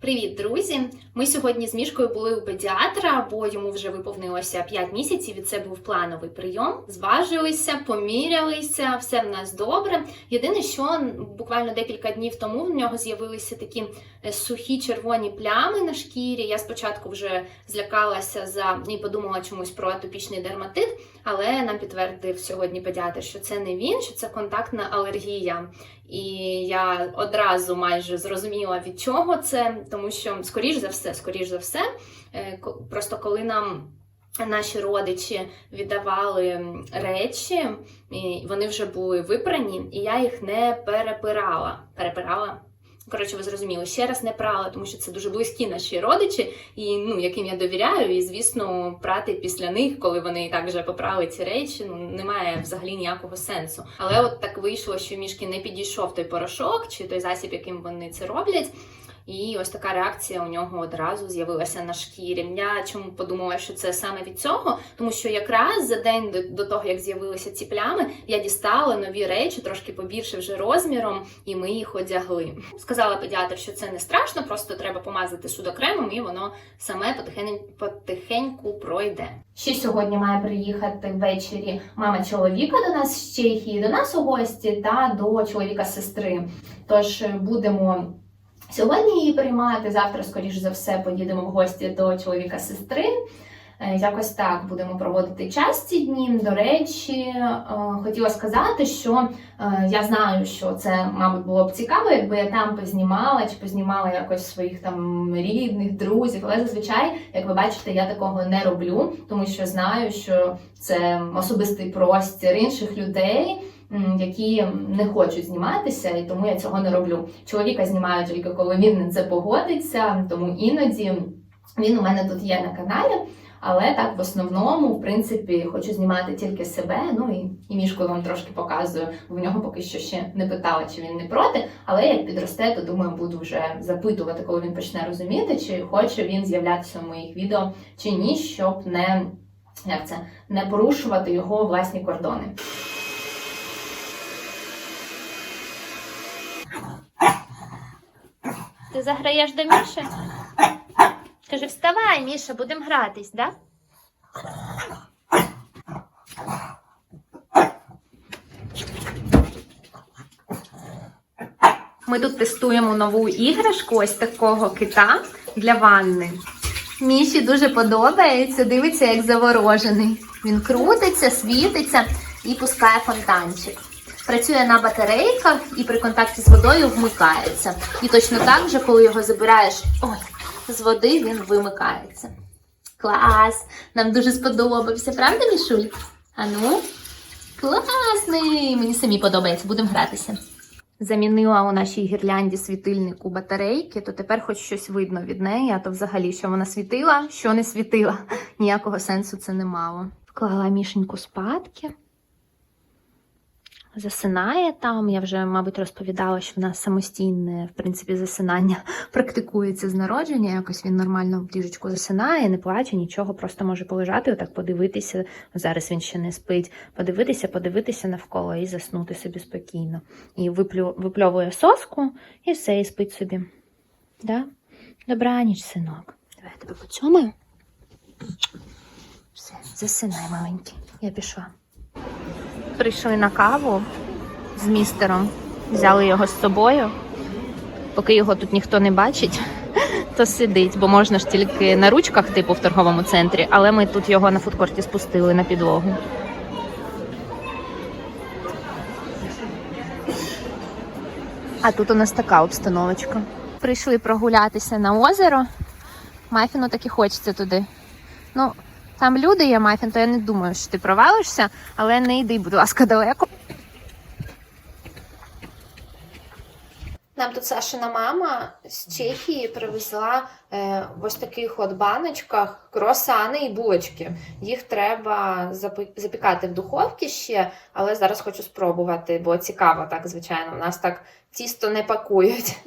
Привіт, друзі! Ми сьогодні з мішкою були у педіатра, бо йому вже виповнилося 5 місяців. і це був плановий прийом. Зважилися, помірялися, все в нас добре. Єдине, що буквально декілька днів тому в нього з'явилися такі е, сухі червоні плями на шкірі. Я спочатку вже злякалася за і подумала чомусь про атопічний дерматит, але нам підтвердив сьогодні педіатр, що це не він, що це контактна алергія. І я одразу майже зрозуміла від чого це, тому що скоріш за все, скоріш за все, е, просто коли нам. Наші родичі віддавали речі, і вони вже були випрані, і я їх не перепирала. Перепирала. Коротше, ви зрозуміли, ще раз не прала, тому що це дуже близькі наші родичі, і ну яким я довіряю. І звісно, прати після них, коли вони так вже попрали ці речі, ну немає взагалі ніякого сенсу. Але от так вийшло, що мішки не підійшов той порошок чи той засіб, яким вони це роблять. І ось така реакція у нього одразу з'явилася на шкірі. Я чому подумала, що це саме від цього, тому що якраз за день до, до того, як з'явилися ці плями, я дістала нові речі, трошки побільше вже розміром, і ми їх одягли. Сказала педіатр, що це не страшно, просто треба помазати судокремом, і воно саме потихеньку, потихеньку пройде. Ще сьогодні має приїхати ввечері мама чоловіка до нас з Чехії, до нас у гості та до чоловіка сестри. Тож е, будемо сьогодні її приймати. Завтра, скоріш за все, поїдемо в гості до чоловіка сестри. Е, Якось так будемо проводити час ці дні. До речі, е, хотіла сказати, що е, я знаю, що це, мабуть, було б цікаво, якби я там познімала чи познімала якось своїх там рідних, друзів. Але зазвичай, як ви бачите, я такого не роблю, тому що знаю, що це особистий простір інших людей. Які не хочуть зніматися, і тому я цього не роблю. Чоловіка знімаю тільки коли він на це погодиться, тому іноді він у мене тут є на каналі. Але так, в основному, в принципі, хочу знімати тільки себе. Ну і, і мішку вам трошки показую. В нього поки що ще не питала, чи він не проти. Але як підросте, то думаю, буду вже запитувати, коли він почне розуміти, чи хоче він з'являтися в моїх відео чи ні, щоб не як це не порушувати його власні кордони. Ти заграєш до Міші? Каже, вставай, Міша, будемо гратись, да? Ми тут тестуємо нову іграшку, ось такого кита для ванни. Міші дуже подобається, дивиться, як заворожений. Він крутиться, світиться і пускає фонтанчик. Працює на батарейках і при контакті з водою вмикається. І точно так же, коли його забираєш ой, з води, він вимикається. Клас! Нам дуже сподобався, правда, Мішуль? Ану, класний! Мені самі подобається, будемо гратися замінила у нашій гірлянді світильнику батарейки, то тепер хоч щось видно від неї, а то взагалі, що вона світила, що не світила. Ніякого сенсу це не мало. Вклала мішеньку спадки. Засинає там. Я вже, мабуть, розповідала, що в нас самостійне, в принципі, засинання практикується з народження. Якось він нормально в ліжечку засинає, не плаче, нічого, просто може полежати, отак подивитися. Зараз він ще не спить. Подивитися, подивитися навколо і заснути собі спокійно. І виплю, випльовує соску, і все, і спить собі. Да? Добраніч, синок. Давай я тебе поцьомаю. Все, засинай, маленький. Я пішла. Прийшли на каву з містером, взяли його з собою. Поки його тут ніхто не бачить, то сидить, бо можна ж тільки на ручках, типу в торговому центрі, але ми тут його на фудкорті спустили на підлогу. А тут у нас така обстановочка. Прийшли прогулятися на озеро. Мафіну так і хочеться туди. Ну, там люди є, Мафін, то я не думаю, що ти провалишся, але не йди, будь ласка, далеко. Нам тут Сашина мама з Чехії привезла е, в ось таких от баночках круасани і булочки. Їх треба запікати в духовці ще, але зараз хочу спробувати, бо цікаво так, звичайно. У нас так тісто не пакують.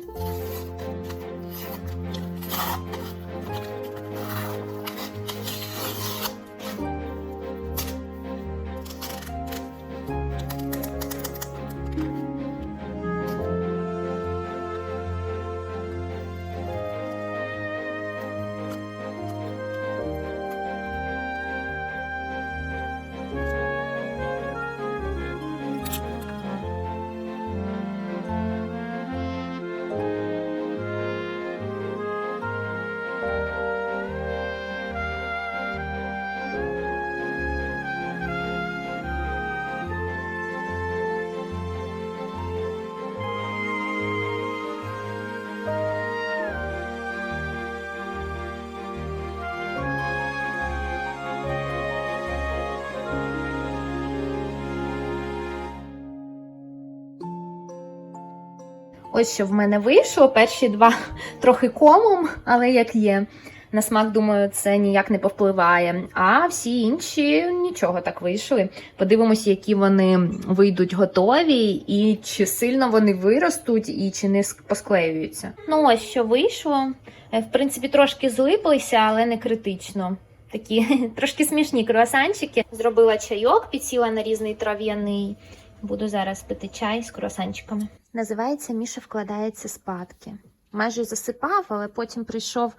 Ось що в мене вийшло. Перші два трохи комом, але як є. На смак, думаю, це ніяк не повпливає. А всі інші нічого так вийшли. Подивимося, які вони вийдуть готові, і чи сильно вони виростуть, і чи не посклеюються. Ну, ось що вийшло. Е, В принципі, трошки злиплися, але не критично. Такі трошки смішні круасанчики. Зробила чайок, підсіла на різний трав'яний. Буду зараз пити чай з круасанчиками. Називається Міша вкладається спадки. Майже засипав, але потім прийшов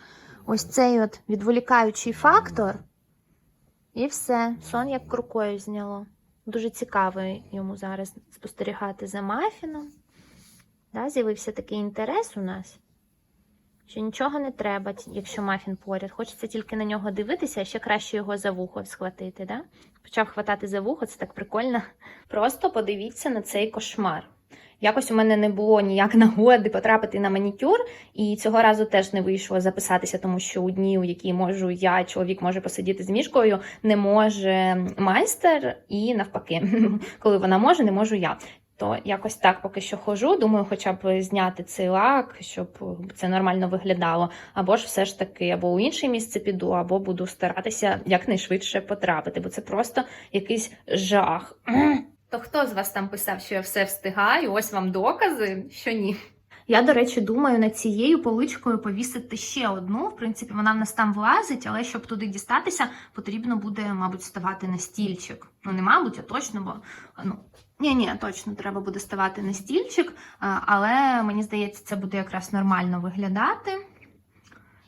ось цей от відволікаючий фактор, і все, сон як крукою зняло. Дуже цікаво йому зараз спостерігати за мафіном. Да, з'явився такий інтерес у нас, що нічого не треба, якщо мафін поряд. Хочеться тільки на нього дивитися, а ще краще його за вухо схватити. Да? Почав хватати за вухо, це так прикольно. Просто подивіться на цей кошмар. Якось у мене не було ніяк нагоди потрапити на манікюр, і цього разу теж не вийшло записатися, тому що у дні, у які можу я, чоловік може посидіти з мішкою, не може майстер, і навпаки, коли вона може, не можу я. То якось так поки що хожу. Думаю, хоча б зняти цей лак, щоб це нормально виглядало. Або ж все ж таки, або у інше місце піду, або буду старатися якнайшвидше потрапити, бо це просто якийсь жах. То хто з вас там писав, що я все встигаю? Ось вам докази, що ні. Я, до речі, думаю над цією поличкою повісити ще одну. В принципі, вона в нас там влазить, але щоб туди дістатися, потрібно буде, мабуть, ставати на стільчик. Ну, не мабуть, а точно, бо ну. Ні, ні, точно треба буде ставати на стільчик, але мені здається, це буде якраз нормально виглядати.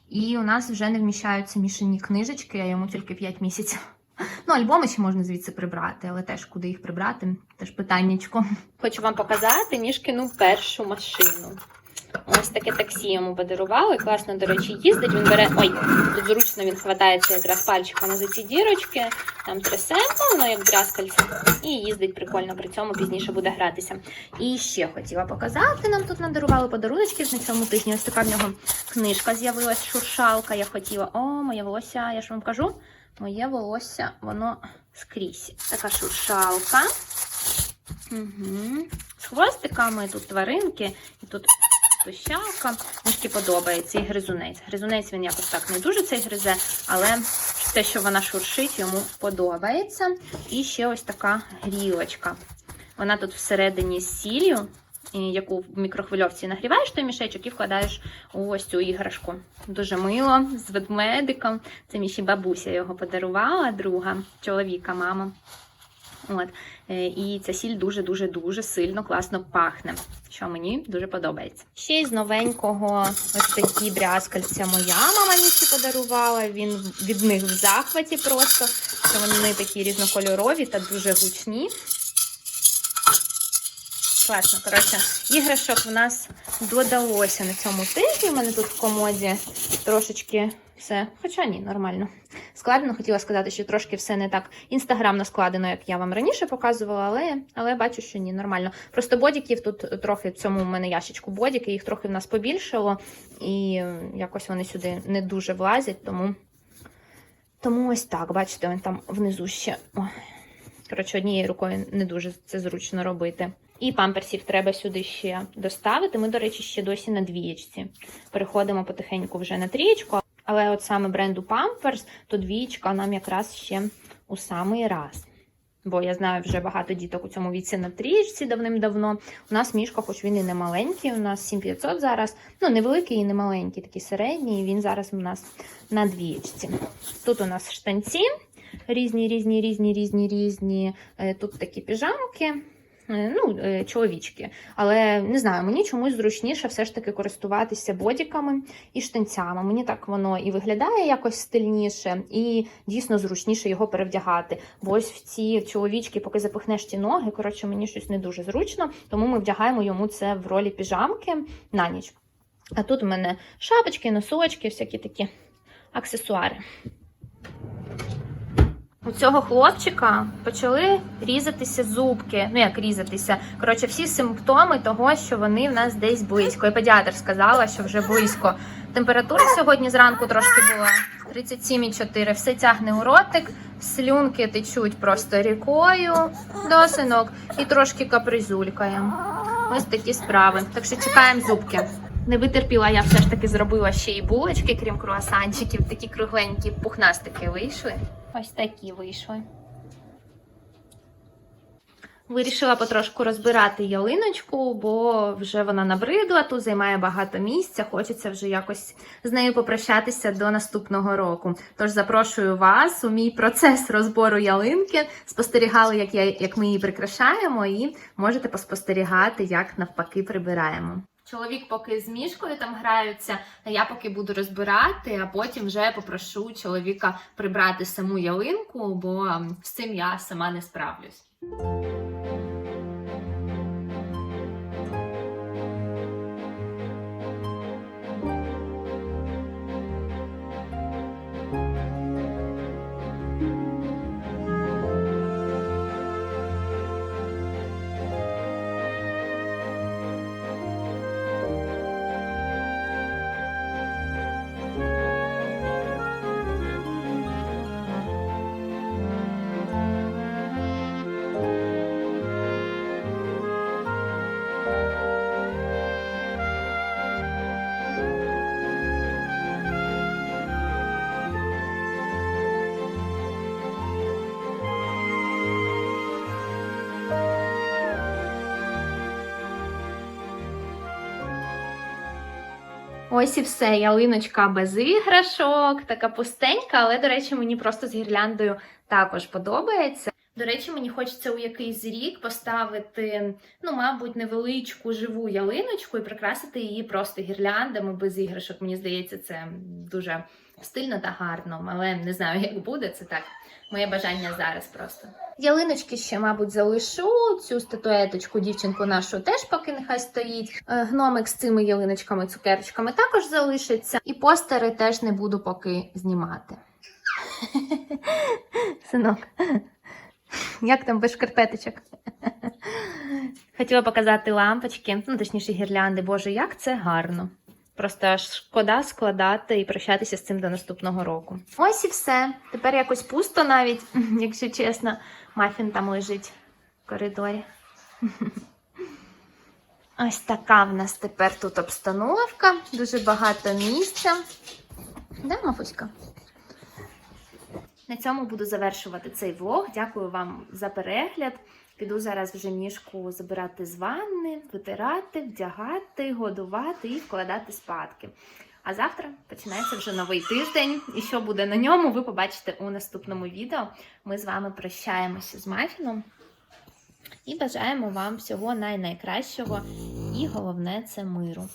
І у нас вже не вміщаються мішані книжечки, а йому тільки 5 місяців. Ну, альбоми ще можна звідси прибрати, але теж куди їх прибрати, теж питаннячко. Хочу вам показати Мішкину першу машину. Ось таке таксі йому подарували. Класно, до речі, їздить. Він бере. Ой, тут зручно він хватається якраз пальчиками за ці дірочки, там трясе, воно як брязкальце, і їздить прикольно, при цьому пізніше буде гратися. І ще хотіла показати, нам тут надарували подаруночки на цьому тижні. Ось така в нього книжка з'явилась, шуршалка. Я хотіла. О, моє волосся, я ж вам кажу, моє волосся, воно скрізь. Така шуршалка. Угу. З хвостиками, тут тваринки, і тут пищалка. Мишки подобається і гризунець. Гризунець він якось так не дуже цей гризе, але те, що вона шуршить, йому подобається. І ще ось така грілочка. Вона тут всередині з сіллю, яку в мікрохвильовці нагріваєш той мішечок і вкладаєш у ось цю іграшку. Дуже мило, з ведмедиком. Це мені ще бабуся його подарувала, друга чоловіка, мама. От. Е, І ця сіль дуже-дуже дуже сильно класно пахне, що мені дуже подобається. Ще й з новенького ось такі брязкальця моя мама мені подарувала. Він від них в захваті просто, що вони такі різнокольорові та дуже гучні. Класно, коротше, іграшок в нас додалося на цьому тижні. У мене тут в комоді трошечки все. Хоча ні, нормально. Складено, хотіла сказати, що трошки все не так інстаграмно складено, як я вам раніше показувала, але, але бачу, що ні, нормально. Просто бодіків тут трохи в цьому в мене ящичку бодіки, їх трохи в нас побільшало, і якось вони сюди не дуже влазять, тому, тому ось так, бачите, він там внизу ще. Ой. Коротше, однією рукою не дуже це зручно робити. І памперсів треба сюди ще доставити. Ми, до речі, ще досі на двієчці. Переходимо потихеньку вже на трієчку. Але от саме бренду Pampers, то двієчка нам якраз ще у самий раз. Бо я знаю, вже багато діток у цьому віці на трієчці давним-давно. У нас мішка, хоч він і не маленький, у нас 7500 зараз. Ну, невеликий і не маленький, такий середній. Він зараз у нас на двієчці. Тут у нас штанці різні, різні, різні, різні, різні. Е, Тут такі піжамки. Е, Ну, е, чоловічки. Але не знаю, мені чомусь зручніше все ж таки користуватися бодіками і штанцями. Мені так воно і виглядає якось стильніше, і дійсно зручніше його перевдягати. Бо ось в ці чоловічки, поки запихнеш ті ноги, коротше, мені щось не дуже зручно, тому ми вдягаємо йому це в ролі піжамки на ніч. А тут у мене шапочки, носочки, всякі такі аксесуари. У цього хлопчика почали різатися зубки. Ну як різатися? Коротше, всі симптоми того, що вони в нас десь близько. І педіатр сказала, що вже близько. Температура сьогодні зранку трошки була 37,4. Все тягне у ротик, слюнки течуть просто рікою до синок і трошки капризулькає. Ось такі справи. Так що чекаємо зубки. Не витерпіла, я все ж таки зробила ще й булочки, крім круасанчиків. Такі кругленькі пухнастики вийшли. Ось такі вийшли. Вирішила потрошку розбирати ялиночку, бо вже вона набридла, тут займає багато місця. Хочеться вже якось з нею попрощатися до наступного року. Тож запрошую вас у мій процес розбору ялинки. Спостерігали, як я як ми її прикрашаємо, і можете поспостерігати, як навпаки прибираємо. Чоловік поки з мішкою там граються, а я поки буду розбирати, а потім вже попрошу чоловіка прибрати саму ялинку, бо з цим я сама не справлюсь. Ось і все, ялиночка без іграшок, така пустенька, але, до речі, мені просто з гірляндою також подобається. До речі, мені хочеться у якийсь рік поставити, ну, мабуть, невеличку живу ялиночку і прикрасити її просто гірляндами без іграшок. Мені здається, це дуже стильно та гарно, але не знаю, як буде. Це так, моє бажання зараз просто. Ялиночки ще, мабуть, залишу. Цю статуеточку, дівчинку нашу теж поки нехай стоїть. Е, Гномик з цими ялиночками, цукерочками також залишиться. І постери теж не буду поки знімати. Синок, як там без шкарпеточок? Хотіла показати лампочки, ну точніше гірлянди. Боже, як це гарно. Просто шкода складати і прощатися з цим до наступного року. Ось і все. Тепер якось пусто навіть, якщо чесно. Мафін там лежить в коридорі. Ось така в нас тепер тут обстановка. Дуже багато місця. Да, Мафуська? На цьому буду завершувати цей влог. Дякую вам за перегляд. Піду зараз вже мішку забирати з ванни, витирати, вдягати, годувати і вкладати спадки. А завтра починається вже новий тиждень, і що буде на ньому, ви побачите у наступному відео. Ми з вами прощаємося з Мафіном і бажаємо вам всього най-найкращого. І головне це миру.